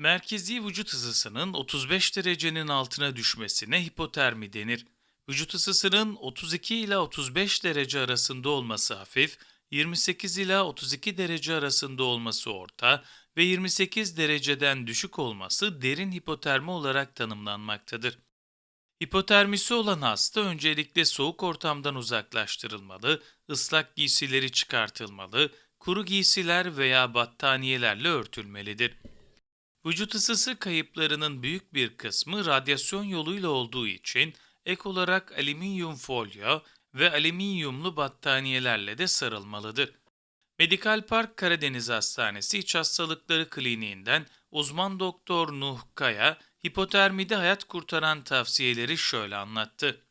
Merkezi vücut ısısının 35 derecenin altına düşmesine hipotermi denir. Vücut ısısının 32 ila 35 derece arasında olması hafif, 28 ila 32 derece arasında olması orta ve 28 dereceden düşük olması derin hipotermi olarak tanımlanmaktadır. Hipotermisi olan hasta öncelikle soğuk ortamdan uzaklaştırılmalı, ıslak giysileri çıkartılmalı, kuru giysiler veya battaniyelerle örtülmelidir. Vücut ısısı kayıplarının büyük bir kısmı radyasyon yoluyla olduğu için ek olarak alüminyum folyo ve alüminyumlu battaniyelerle de sarılmalıdır. Medikal Park Karadeniz Hastanesi İç Hastalıkları Kliniğinden uzman doktor Nuh Kaya, hipotermide hayat kurtaran tavsiyeleri şöyle anlattı.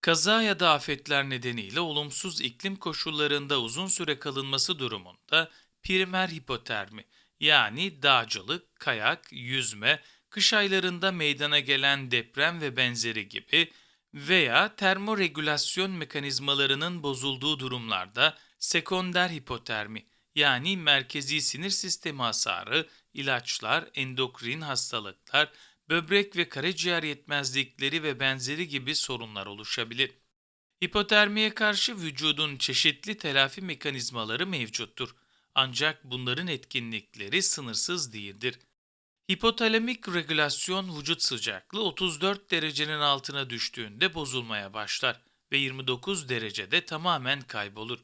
Kaza ya da afetler nedeniyle olumsuz iklim koşullarında uzun süre kalınması durumunda primer hipotermi yani dağcılık, kayak, yüzme, kış aylarında meydana gelen deprem ve benzeri gibi veya termoregülasyon mekanizmalarının bozulduğu durumlarda sekonder hipotermi yani merkezi sinir sistemi hasarı, ilaçlar, endokrin hastalıklar, böbrek ve karaciğer yetmezlikleri ve benzeri gibi sorunlar oluşabilir. Hipotermiye karşı vücudun çeşitli telafi mekanizmaları mevcuttur. Ancak bunların etkinlikleri sınırsız değildir. Hipotalamik regülasyon vücut sıcaklığı 34 derecenin altına düştüğünde bozulmaya başlar ve 29 derecede tamamen kaybolur.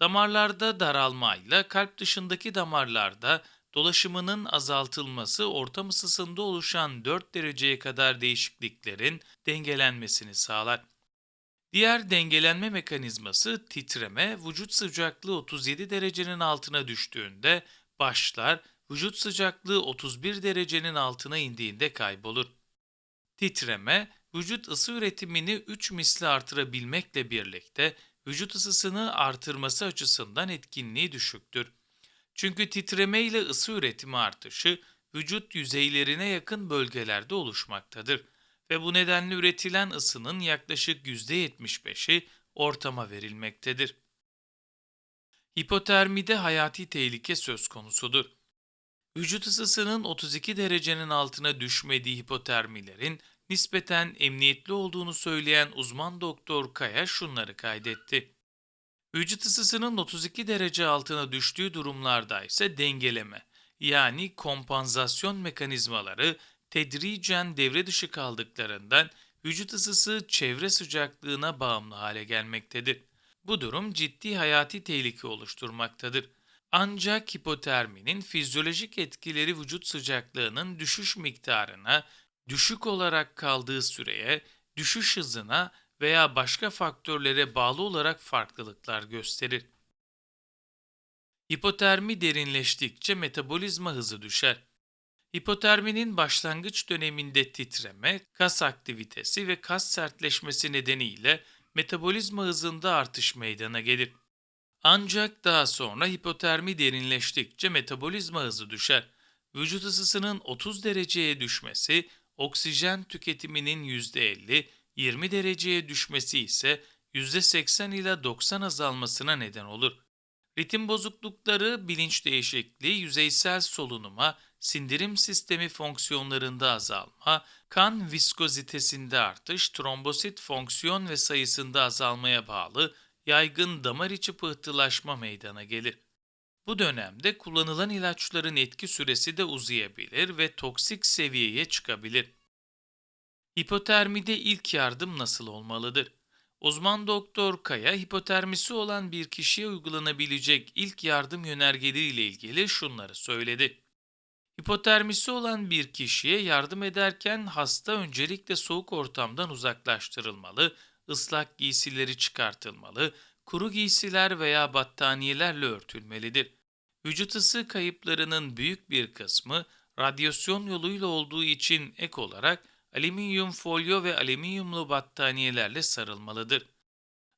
Damarlarda daralmayla kalp dışındaki damarlarda dolaşımının azaltılması ortam ısısında oluşan 4 dereceye kadar değişikliklerin dengelenmesini sağlar. Diğer dengelenme mekanizması titreme, vücut sıcaklığı 37 derecenin altına düştüğünde başlar, vücut sıcaklığı 31 derecenin altına indiğinde kaybolur. Titreme, vücut ısı üretimini 3 misli artırabilmekle birlikte vücut ısısını artırması açısından etkinliği düşüktür. Çünkü titreme ile ısı üretimi artışı vücut yüzeylerine yakın bölgelerde oluşmaktadır ve bu nedenle üretilen ısının yaklaşık %75'i ortama verilmektedir. Hipotermide hayati tehlike söz konusudur. Vücut ısısının 32 derecenin altına düşmediği hipotermilerin nispeten emniyetli olduğunu söyleyen uzman doktor Kaya şunları kaydetti. Vücut ısısının 32 derece altına düştüğü durumlarda ise dengeleme yani kompansasyon mekanizmaları tedricen devre dışı kaldıklarından vücut ısısı çevre sıcaklığına bağımlı hale gelmektedir. Bu durum ciddi hayati tehlike oluşturmaktadır. Ancak hipoterminin fizyolojik etkileri vücut sıcaklığının düşüş miktarına, düşük olarak kaldığı süreye, düşüş hızına veya başka faktörlere bağlı olarak farklılıklar gösterir. Hipotermi derinleştikçe metabolizma hızı düşer. Hipoterminin başlangıç döneminde titreme, kas aktivitesi ve kas sertleşmesi nedeniyle metabolizma hızında artış meydana gelir. Ancak daha sonra hipotermi derinleştikçe metabolizma hızı düşer. Vücut ısısının 30 dereceye düşmesi, oksijen tüketiminin %50, 20 dereceye düşmesi ise %80 ila 90 azalmasına neden olur. Ritim bozuklukları, bilinç değişikliği, yüzeysel solunuma, sindirim sistemi fonksiyonlarında azalma, kan viskozitesinde artış, trombosit fonksiyon ve sayısında azalmaya bağlı yaygın damar içi pıhtılaşma meydana gelir. Bu dönemde kullanılan ilaçların etki süresi de uzayabilir ve toksik seviyeye çıkabilir. Hipotermide ilk yardım nasıl olmalıdır? Uzman doktor Kaya, hipotermisi olan bir kişiye uygulanabilecek ilk yardım yönergeleri ile ilgili şunları söyledi. Hipotermisi olan bir kişiye yardım ederken hasta öncelikle soğuk ortamdan uzaklaştırılmalı, ıslak giysileri çıkartılmalı, kuru giysiler veya battaniyelerle örtülmelidir. Vücut ısı kayıplarının büyük bir kısmı radyasyon yoluyla olduğu için ek olarak alüminyum folyo ve alüminyumlu battaniyelerle sarılmalıdır.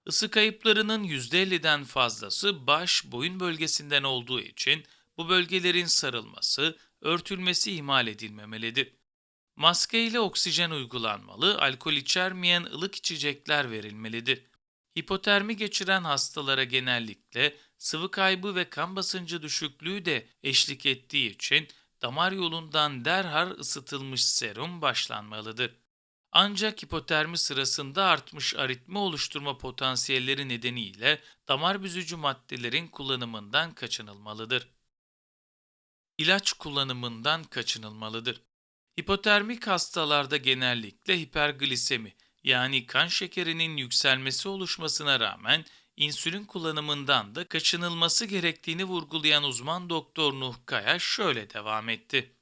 Isı kayıplarının %50'den fazlası baş, boyun bölgesinden olduğu için bu bölgelerin sarılması, örtülmesi ihmal edilmemelidir. Maske ile oksijen uygulanmalı, alkol içermeyen ılık içecekler verilmelidir. Hipotermi geçiren hastalara genellikle sıvı kaybı ve kan basıncı düşüklüğü de eşlik ettiği için damar yolundan derhal ısıtılmış serum başlanmalıdır. Ancak hipotermi sırasında artmış aritmi oluşturma potansiyelleri nedeniyle damar büzücü maddelerin kullanımından kaçınılmalıdır. İlaç kullanımından kaçınılmalıdır. Hipotermik hastalarda genellikle hiperglisemi yani kan şekerinin yükselmesi oluşmasına rağmen insülin kullanımından da kaçınılması gerektiğini vurgulayan uzman doktor Nuh Kaya şöyle devam etti.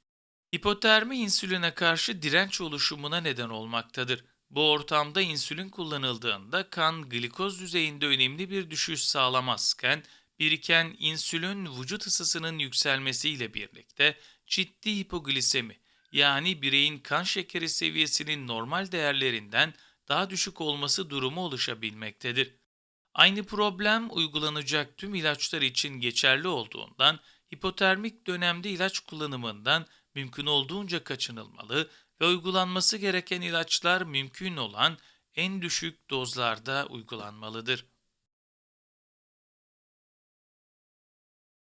Hipotermi insüline karşı direnç oluşumuna neden olmaktadır. Bu ortamda insülin kullanıldığında kan glikoz düzeyinde önemli bir düşüş sağlamazken biriken insülin vücut ısısının yükselmesiyle birlikte ciddi hipoglisemi yani bireyin kan şekeri seviyesinin normal değerlerinden daha düşük olması durumu oluşabilmektedir. Aynı problem uygulanacak tüm ilaçlar için geçerli olduğundan hipotermik dönemde ilaç kullanımından mümkün olduğunca kaçınılmalı ve uygulanması gereken ilaçlar mümkün olan en düşük dozlarda uygulanmalıdır.